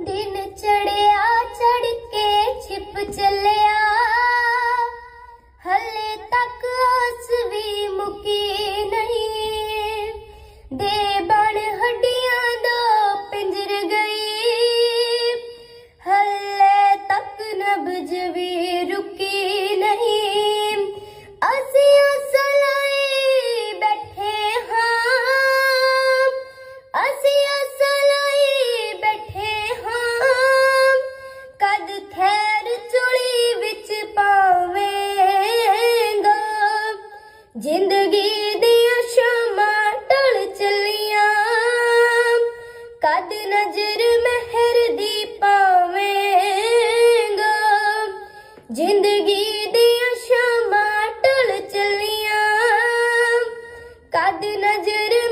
ਦਿਨ ਚੜਿਆ ਚੜ ਕੇ ਛਿਪ ਚੱਲਿਆ। ਹਲੇ ਤੱਕ ਉਸ ਵੀ ਮੁਕੀ ਨਹੀਂ। ਦੇ ਹੱਡੀਆਂ ਦਾ ਪਿੰਜਰ ਗਈ। ਹਲੇ ਤੱਕ ਨਬਜ ਵੀ ਰੁਕੀ ਖੈਰ ਚੁਲੀ ਵਿੱਚ ਪਾਵੇਂਗਾ। ਜ਼ਿੰਦਗੀ ਦੀਆਂ ਸ਼ਮਾਂ ਟਲ ਚਲੀਆਂ। ਕਦ ਨਜ਼ਰ ਮਹਿਰ ਦੀ ਪਾਵੇਂਗਾ। ਜ਼ਿੰਦਗੀ ਦੀਆਂ ਸ਼ਮਾਂ ਟਲ ਚਲੀਆਂ। ਕਦ ਨਜ਼ਰ